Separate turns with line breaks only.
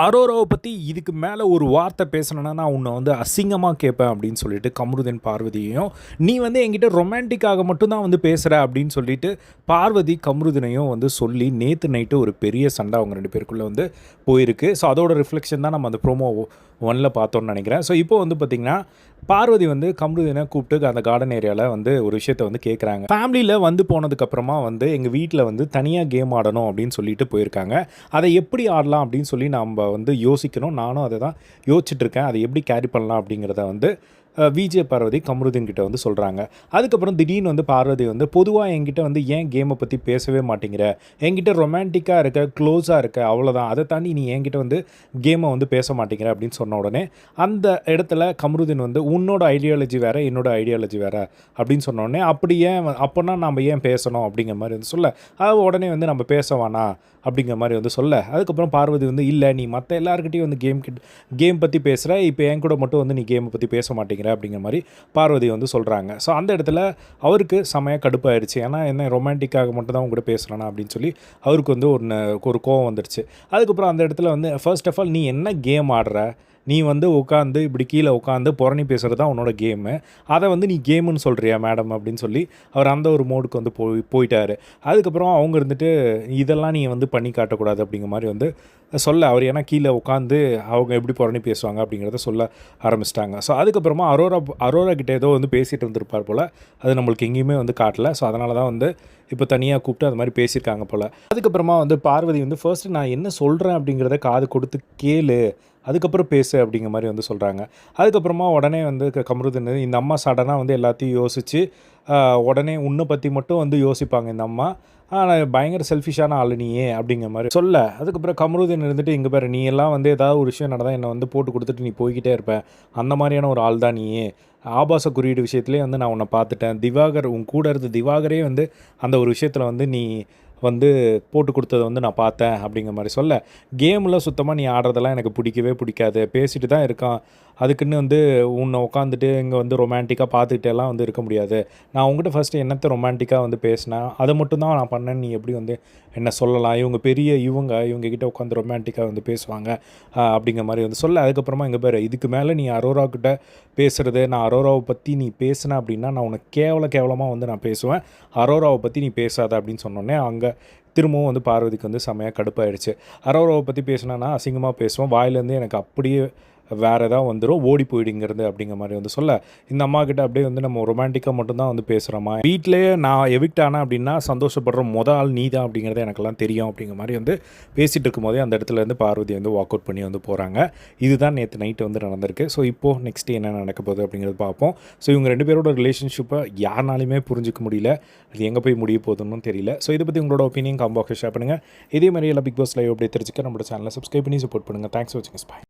அரோராவை பற்றி இதுக்கு மேலே ஒரு வார்த்தை பேசணுன்னா நான் உன்னை வந்து அசிங்கமாக கேட்பேன் அப்படின்னு சொல்லிட்டு கமருதன் பார்வதியையும் நீ வந்து என்கிட்ட ரொமான்டிக்காக மட்டும்தான் வந்து பேசுகிற அப்படின்னு சொல்லிட்டு பார்வதி கமருதனையும் வந்து சொல்லி நேற்று நைட்டு ஒரு பெரிய சண்டை அவங்க ரெண்டு பேருக்குள்ளே வந்து போயிருக்கு. ஸோ அதோட ரிஃப்ளெக்ஷன் தான் நம்ம அந்த ப்ரோமோ ஒனில் பார்த்தோம்னு நினைக்கிறேன். ஸோ இப்போ வந்து பார்த்திங்கன்னா பார்வதி வந்து கம்ருதினை கூப்பிட்டு அந்த கார்டன் ஏரியாவில் வந்து ஒரு விஷயத்தை வந்து கேட்குறாங்க ஃபேமிலியில் வந்து போனதுக்கப்புறமா வந்து எங்கள் வீட்டில் வந்து தனியாக கேம் ஆடணும் அப்படின்னு சொல்லிட்டு போயிருக்காங்க. அதை எப்படி ஆடலாம் அப்படின்னு சொல்லி நம்ம வந்து யோசிக்கணும். நானும் அதை தான் யோசிச்சுட்டு இருக்கேன். அதை எப்படி கேரி பண்ணலாம் அப்படிங்கிறத வந்து விஜே பார்வதி கமருதீன் கிட்ட வந்து சொல்கிறாங்க அதுக்கப்புறம் திடீர்னு வந்து பார்வதி வந்து பொதுவாக என்கிட்ட வந்து ஏன் கேமை பற்றி பேசவே மாட்டேங்கிற? என்கிட்ட ரொமான்டிக்காக இருக்க க்ளோஸாக இருக்க அவ்வளோதான் அதை தாண்டி நீ என்கிட்ட வந்து கேமை வந்து பேச மாட்டேங்கிற அப்படின்னு சொன்ன உடனே அந்த இடத்துல கமருதீன் வந்து உன்னோட ஐடியாலஜி வேறு என்னோட ஐடியாலஜி வேறு அப்படின்னு சொன்ன உடனே அப்படி ஏன் அப்போனா நம்ம ஏன் பேசணும்? அப்படிங்கிற மாதிரி வந்து சொல்ல. அது உடனே வந்து நம்ம பேச வேணாம் அப்படிங்கிற மாதிரி வந்து சொல்ல. அதுக்கப்புறம் பார்வதி வந்து இல்லை நீ மற்ற எல்லாருக்கிட்டையும் வந்து கேம் கேம் பற்றி பேசுகிற இப்போ என் கூட மட்டும் வந்து நீ கேமை பற்றி பேச மாட்டேங்கிற. அப்படிங்கிற மாதிரி பார்வதி வந்து சொல்கிறாங்க ஸோ அந்த இடத்துல அவருக்கு செமையாக கடுப்பாயிருச்சு. ஏன்னா என்ன ரொமான்டிக்காக மட்டும் தான் உங்ககிட்ட பேசுகிறேனா அப்படின்னு சொல்லி அவருக்கு வந்து ஒரு ஒரு கோவம் வந்துடுச்சு அதுக்கப்புறம் அந்த இடத்துல வந்து ஃபர்ஸ்ட் ஆஃப் ஆல் நீ என்ன கேம் ஆடுற? நீ வந்து உட்காந்து இப்படி கீழே உட்காந்து புறணி பேசுகிறது தான் உன்னோட கேமு அதை வந்து நீ கேமுன்னு சொல்கிறியா மேடம் அப்படின்னு சொல்லி அவர் அந்த ஒரு மோடுக்கு வந்து போய் போயிட்டார். அதுக்கப்புறம் அவங்க இருந்துட்டு இதெல்லாம் நீ வந்து பண்ணி காட்டக்கூடாது அப்படிங்கிற மாதிரி வந்து சொல்ல அவர் ஏன்னா கீழே உட்காந்து அவங்க எப்படி புறணி பேசுவாங்க அப்படிங்கிறத சொல்ல ஆரம்பிச்சிட்டாங்க. ஸோ அதுக்கப்புறமா அரோரா அரோரா கிட்டே ஏதோ வந்து பேசிகிட்டு இருந்திருப்பார் போல். அது நம்மளுக்கு எங்கேயுமே வந்து காட்டல. ஸோ அதனால தான் வந்து இப்போ தனியாக கூப்பிட்டு அது மாதிரி பேசியிருக்காங்க போல். அதுக்கப்புறமா வந்து பார்வதி வந்து ஃபர்ஸ்ட் நான் என்ன சொல்கிறேன் அப்படிங்கிறத காது கொடுத்து கேளு. அதுக்கப்புறம் பேசு அப்படிங்கிற மாதிரி வந்து சொல்கிறாங்க அதுக்கப்புறமா உடனே வந்து க- இந்த அம்மா சடனாக வந்து எல்லாத்தையும் யோசித்து உடனே உன்னை பற்றி மட்டும் வந்து யோசிப்பாங்க இந்த அம்மா. ஆனால் பயங்கர செல்ஃபிஷான ஆள் நீயே அப்படிங்கிற மாதிரி சொல்ல. அதுக்கப்புறம் கமருதீன் இருந்துட்டு இங்கே பாரு நீ எல்லாம் வந்து ஏதாவது ஒரு விஷயம் நடந்தால் என்னை வந்து போட்டு கொடுத்துட்டு நீ போய்கிட்டே இருப்பேன் அந்த மாதிரியான ஒரு ஆள் தான் நீயே ஆபாச குறியீடு விஷயத்துலேயே வந்து நான் உன்னை பார்த்துட்டேன். திவாகர் உன் கூட இருந்த திவாகரே வந்து அந்த ஒரு விஷயத்தில் வந்து நீ வந்து போட்டு கொடுத்ததை வந்து நான் பார்த்தேன் அப்படிங்கிற மாதிரி சொல்ல. கேமில் சுத்தமாக நீ ஆடுறதெல்லாம் எனக்கு பிடிக்கவே பிடிக்காது. பேசிட்டு தான் இருக்கான். அதுக்குன்னு வந்து உன்னை உட்காந்துட்டு இங்கே வந்து ரொமான்டிக்காக பார்த்துக்கிட்டே எல்லாம் வந்து இருக்க முடியாது. நான் உங்ககிட்ட ஃபஸ்ட்டு என்னத்தை ரொமான்டிக்காக வந்து பேசினேன் அதை மட்டும்தான் நான் பண்ணேன்னு நீ எப்படி வந்து என்ன சொல்லலாம்? இவங்க பெரிய இவங்க இவங்க கிட்ட உட்காந்து ரொமான்டிக்காக வந்து பேசுவாங்க அப்படிங்கிற மாதிரி வந்து சொல்ல. அதுக்கப்புறமா இங்கே பேர் இதுக்கு மேலே நீ அரோரா கிட்ட பேசுகிறது நான் அரோராவை பற்றி நீ பேசின அப்படின்னா நான் உனக்கு கேவல கேவலமாக வந்து நான் பேசுவேன். அரோராவை பற்றி நீ பேசாத அப்படின்னு சொன்னோன்னே அங்கே திரும்பவும் வந்து பார்வதிக்கு வந்து செமையாக கடுப்பாயிடுச்சு. அரோராவை பற்றி பேசினா அசிங்கமாக பேசுவேன். வாயிலேருந்து எனக்கு அப்படியே வேறு எதாவது வந்துடும் ஓடி போயிடுங்கிறது அப்படிங்கிற மாதிரி வந்து சொல்ல. இந்த அம்மா கிட்ட அப்படியே வந்து நம்ம ரொமான்டிக்காக மட்டும்தான் வந்து பேசுகிறோமா வீட்டிலேயே நான் எவிக்ட் ஆனால் அப்படின்னா சந்தோஷப்படுற முத ஆள் நீ தான் அப்படிங்கிறது எனக்கெல்லாம் தெரியும் அப்படிங்கிற மாதிரி வந்து பேசிகிட்டு இருக்கும்போதே அந்த இடத்துல இருந்து பார்வதி வந்து வாக் அவுட் பண்ணி வந்து போகிறாங்க இதுதான் நேற்று நைட்டு வந்து நடந்திருக்கு. ஸோ இப்போது நெக்ஸ்ட் என்ன நடக்க போகுது அப்படிங்கிறது பார்ப்போம். ஸோ இவங்க ரெண்டு பேரோட ரிலேஷன்ஷிப்பை யாருனாலுமே புரிஞ்சிக்க முடியல. அது எங்கே போய் முடிய போகுதுன்னு தெரியல. ஸோ இதை பற்றி உங்களோட ஒப்பீனியன் காம்பாக்ஸ் ஷேர் பண்ணுங்கள் இதே மாதிரி எல்லாம் பிக் பாஸ் லைவ் அப்படியே தெரிஞ்சுக்க நம்மளோட சேனலை சப்ஸ்கிரைப் பண்ணி சப்போர்ட் பண்ணுங்கள் தேங்க்ஸ் வாட்சிங் பாய்